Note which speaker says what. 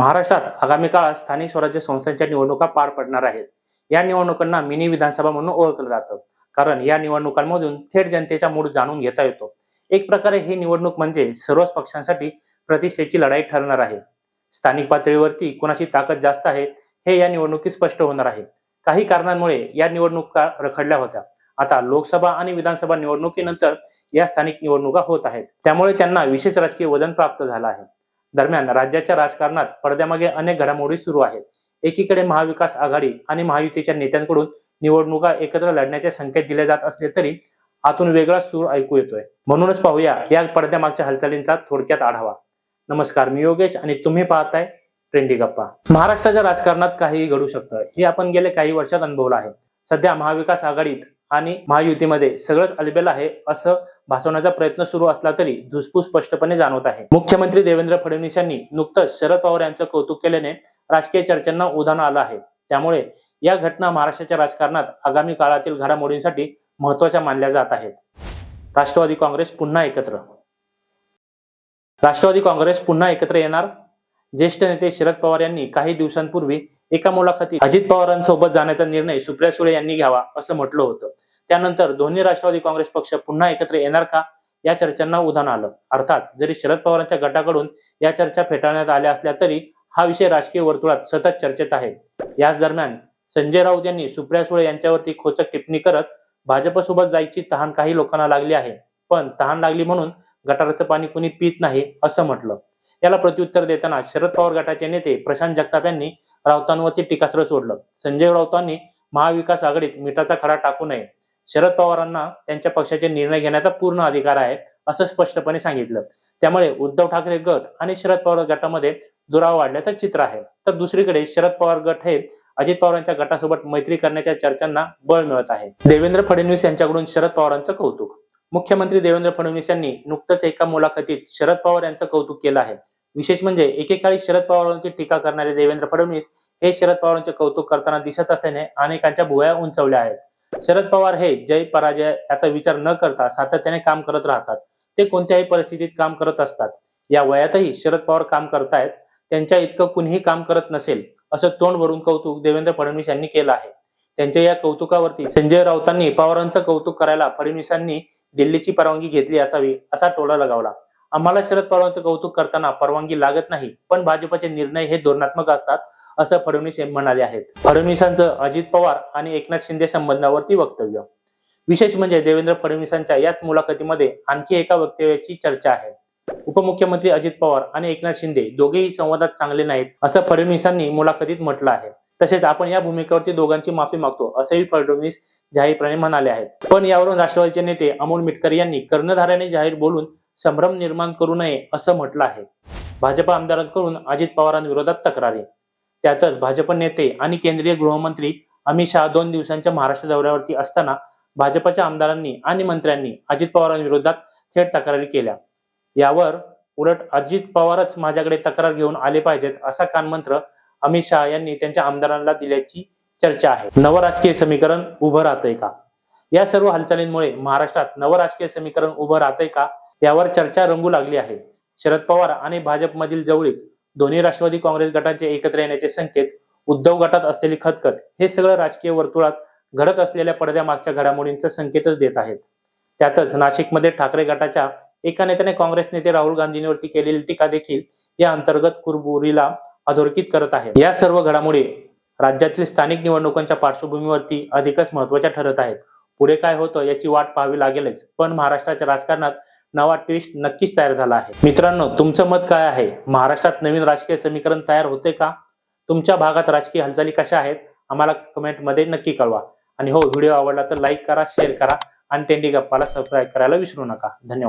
Speaker 1: महाराष्ट्रात आगामी काळात स्थानिक स्वराज्य संस्थांच्या निवडणुका पार पडणार आहेत. या निवडणुकांना मिनी विधानसभा म्हणून ओळखलं जातं. कारण या निवडणुकांमधून थेट जनतेचा मूड जाणून घेता येतो. एक प्रकारे ही निवडणूक म्हणजे सर्वच पक्षांसाठी प्रतिष्ठेची लढाई ठरणार आहे. स्थानिक पातळीवरती कोणाची ताकद जास्त आहे हे या निवडणुकीत स्पष्ट होणार आहे. काही कारणांमुळे या निवडणुका रखडल्या होत्या. आता लोकसभा आणि विधानसभा निवडणुकीनंतर या स्थानिक निवडणुका होत आहेत. त्यामुळे त्यांना विशेष राजकीय वजन प्राप्त झालं आहे. दरम्यान राज्याच्या राजकारणात पडद्यामागे अनेक घडामोडी सुरू आहेत. एकीकडे महाविकास आघाडी आणि महायुतीच्या नेत्यांकडून निवडणुका एकत्र लढण्याचे संकेत दिले जात असले तरी आतून वेगळा सूर ऐकू येतोय. म्हणूनच पाहूया या पडद्यामागच्या हालचालींचा थोडक्यात आढावा. नमस्कार मी योगेश आणि तुम्ही पाहताय ट्रेंडी गप्पा. महाराष्ट्राच्या राजकारणात काहीही घडू शकतं हे आपण गेले काही वर्षात अनुभवलं आहे. सध्या महाविकास आघाडीत आणि महायुतीमध्ये सगळंच अलबेल आहे असं भासवण्याचा प्रयत्न सुरू असला तरी धुसफूस स्पष्टपणे जाणवत आहे. मुख्यमंत्री देवेंद्र फडणवीस यांनी नुकतंच शरद पवार यांचं कौतुक केल्याने राजकीय चर्चांना उधाण आलं आहे. त्यामुळे या घटना महाराष्ट्राच्या राजकारणात आगामी काळातील घडामोडींसाठी महत्त्वाच्या मानल्या जात आहेत. राष्ट्रवादी काँग्रेस पुन्हा एकत्र. राष्ट्रवादी काँग्रेस पुन्हा एकत्र येणार? ज्येष्ठ नेते शरद पवार यांनी काही दिवसांपूर्वी एका मुलाखतीत अजित पवारांसोबत जाण्याचा निर्णय सुप्रिया सुळे यांनी घ्यावा असं म्हटलं होतं. त्यानंतर दोन्ही राष्ट्रवादी काँग्रेस पक्ष पुन्हा एकत्र येणार का? या चर्चांना उधाण आलं. अर्थात जरी शरद पवारांच्या गटाकडून या चर्चा फेटाळण्यात आल्या असल्या तरी हा विषय राजकीय वर्तुळात सतत चर्चेत आहे. याच दरम्यान संजय राऊत यांनी सुप्रिया सुळे यांच्यावरती खोचक टिप्पणी करत भाजपसोबत जायची तहान काही लोकांना लागली आहे. पण तहान लागली म्हणून गटाराचं पाणी कुणी पित नाही असं म्हटलं. याला प्रत्युत्तर देताना शरद पवार गटाचे नेते प्रशांत जगताप यांनी राऊतांवरती टीकास्त्र सोडलं. संजय राऊतांनी महाविकास आघाडीत मिठाचा खडा टाकू नये. शरद पवारांना त्यांच्या पक्षाचे निर्णय घेण्याचा पूर्ण अधिकार आहे असं स्पष्टपणे सांगितलं. त्यामुळे उद्धव ठाकरे गट आणि शरद पवार गटामध्ये दुरावा वाढल्याचं चित्र आहे. तर दुसरीकडे शरद पवार गट हे अजित पवारांच्या गटासोबत मैत्री करण्याच्या चर्चांना बळ मिळत आहे. देवेंद्र फडणवीस यांच्याकडून शरद पवारांचं कौतुक. मुख्यमंत्री देवेंद्र फडणवीस यांनी नुकतंच एका मुलाखतीत शरद पवार यांचं कौतुक केलं आहे. विशेष म्हणजे एकेकाळी शरद पवारांची टीका करणारे देवेंद्र फडणवीस हे शरद पवारांचे कौतुक करताना दिसत असल्याने अनेकांच्या भुवया उंचवल्या आहेत. शरद पवार हे जय पराजय याचा विचार न करता सातत्याने काम करत राहतात. ते कोणत्याही परिस्थितीत काम करत असतात. या वयातही शरद पवार काम करतायत. त्यांच्या इतकं कुणीही काम करत नसेल असं तोंड भरून कौतुक देवेंद्र फडणवीस यांनी केलं आहे. त्यांच्या या कौतुकावरती संजय राऊतांनी पवारांचं कौतुक करायला फडणवीसांनी दिल्लीची परवानगी घेतली असावी असा टोला लगावला. आम्हाला शरद पवारांचं कौतुक करताना परवानगी लागत नाही पण भाजपचे निर्णय हे धोरणात्मक असतात असं फडणवीस म्हणाले आहेत. फडणवीसांचं अजित पवार आणि एकनाथ शिंदे संबंधावरती वक्तव्य. विशेष म्हणजे देवेंद्र फडणवीसांच्या याच मुलाखतीमध्ये आणखी एका वक्तव्याची चर्चा आहे. उपमुख्यमंत्री अजित पवार आणि एकनाथ शिंदे दोघेही संवादात चांगले नाहीत असं फडणवीसांनी मुलाखतीत म्हटलं आहे. तसेच आपण या भूमिकेवरती दोघांची माफी मागतो असंही फडणवीस जाहीरपणे म्हणाले आहेत. पण यावरून राष्ट्रवादीचे नेते अमोल मिटकर यांनी कर्णधाराने जाहीर बोलून संभ्रम निर्माण करू नये असं म्हटलं आहे. भाजप आमदारांकडून अजित पवारांविरोधात तक्रारी. त्यातच भाजप नेते आणि केंद्रीय गृहमंत्री अमित शहा दोन दिवसांच्या महाराष्ट्र दौऱ्यावरती असताना भाजपच्या आमदारांनी आणि मंत्र्यांनी अजित पवारांविरोधात थेट तक्रारी केल्या. यावर उलट अजित पवारच माझ्याकडे तक्रार घेऊन आले पाहिजेत असा कानमंत्र अमित शहा यांनी त्यांच्या आमदारांना दिल्याची चर्चा आहे. नवं राजकीय समीकरण उभं राहतंय का? या सर्व हालचालींमुळे महाराष्ट्रात नवं राजकीय समीकरण उभं राहतंय का? यावर चर्चा रंगू लागली आहे. शरद पवार आणि भाजपमधील जवळीक दोन्ही राष्ट्रवादी काँग्रेस गटांचे एकत्र येण्याचे संकेत उद्धव गटात असलेली खतखत हे सगळं राजकीय वर्तुळात घडत असलेल्या पडद्यामागच्या घडामोडींचा संकेतच देत आहेत. त्यातच नाशिकमध्ये ठाकरे गटाच्या एका नेत्याने काँग्रेस नेते राहुल गांधींवरती केलेली टीका देखील या अंतर्गत कुरबुरीला अधोरेखित करत आहे. या सर्व घडामोडी राज्यातील स्थानिक निवडणुकांच्या पार्श्वभूमीवरती अधिकच महत्त्वाच्या ठरत आहेत. पुढे काय होतं याची वाट पाहावी लागेलच पण महाराष्ट्राच्या राजकारणात नवा ट्विस्ट नक्कीच तयार झाला आहे. मित्रांनो तुमचं मत काय आहे? महाराष्ट्रात नवीन राजकीय समीकरण तयार होते का? तुमच्या भागात राजकीय हालचाली कशा आहेत? आम्हाला कमेंटमध्ये नक्की कळवा. आणि हो व्हिडिओ आवडला तर लाईक करा शेअर करा आणि टेंडी गप्पाला सबस्क्राईब करायला विसरू नका. धन्यवाद.